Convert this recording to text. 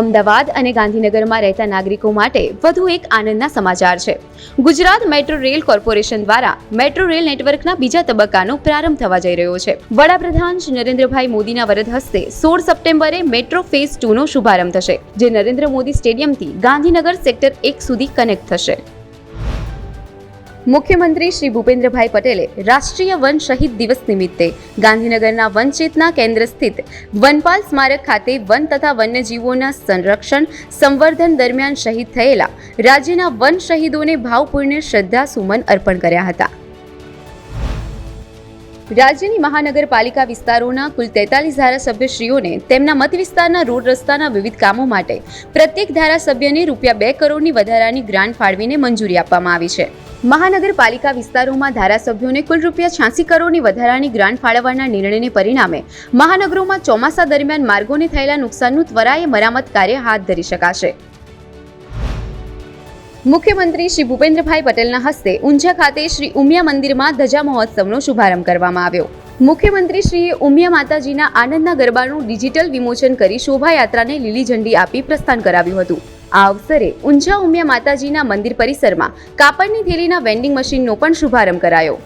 અમદાવાદ અને ગાંધીનગરમાં રહેતા નાગરિકો માટે વધુ એક આનંદના સમાચાર છે. ગુજરાત મેટ્રો રેલ કોર્પોરેશન દ્વારા મેટ્રો રેલ નેટવર્કના બીજા તબક્કાનો પ્રારંભ થવા જઈ રહ્યો છે. વડાપ્રધાન શ્રી નરેન્દ્રભાઈ મોદીના વરદ હસ્તે સોળ સપ્ટેમ્બરે મેટ્રો ફેઝ ટુ નો શુભારંભ થશે, જે નરેન્દ્ર મોદી સ્ટેડિયમથી ગાંધીનગર સેક્ટર એક સુધી કનેક્ટ થશે. મુખ્યમંત્રી શ્રી ભૂપેન્દ્રભાઈ પટેલે રાષ્ટ્રીય વન શહીદ દિવસ નિમિત્તે ગાંધીનગરના વનચેતના કેન્દ્ર સ્થિત વનપાલ સ્મારક ખાતે વન તથા વન્યજીવોના સંરક્ષણ, સંવર્ધન દરમિયાન શહીદ થયેલા રાજ્યના વન શહીદોને ભાવપૂર્ણ શ્રદ્ધા સુમન અર્પણ કર્યા હતા. રાજ્યની મહાનગરપાલિકા વિસ્તારોના કુલ તેતાલીસ ધારાસભ્યશ્રીઓને તેમના મત વિસ્તારના રોડ રસ્તાના વિવિધ કામો માટે પ્રત્યેક ધારાસભ્યને રૂપિયા બે કરોડની વધારાની ગ્રાન્ટ ફાળવીને મંજૂરી આપવામાં આવી છે. મહાનગરપાલિકા વિસ્તારોમાં ધારાસભ્યોને કુલ રૂપિયા છ્યાસી કરોડની વધારાની ગ્રાન્ટ ફાળવવાના નિર્ણયને પરિણામે મહાનગરોમાં ચોમાસા દરમિયાન માર્ગોને થયેલા નુકસાનનું ત્વરાએ મરામત કાર્ય હાથ ધરી શકાશે. મુખ્યમંત્રી શ્રી ભૂપેન્દ્રભાઈ પટેલના હસ્તે ઊંઝા ખાતે શ્રી ઉમિયા મંદિરમાં ધજા મહોત્સવનો શુભારંભ કરવામાં આવ્યો. મુખ્યમંત્રી શ્રીએ ઉમિયા માતાજીના આનંદના ગરબાનું ડિજિટલ વિમોચન કરી શોભાયાત્રાને લીલી ઝંડી આપી પ્રસ્થાન કરાવ્યું હતું. આ અવસરે ઊંઝા ઉમિયા માતાજીના મંદિર પરિસરમાં કાપડની થેલીના વેન્ડિંગ મશીનનો પણ શુભારંભ કરાયો.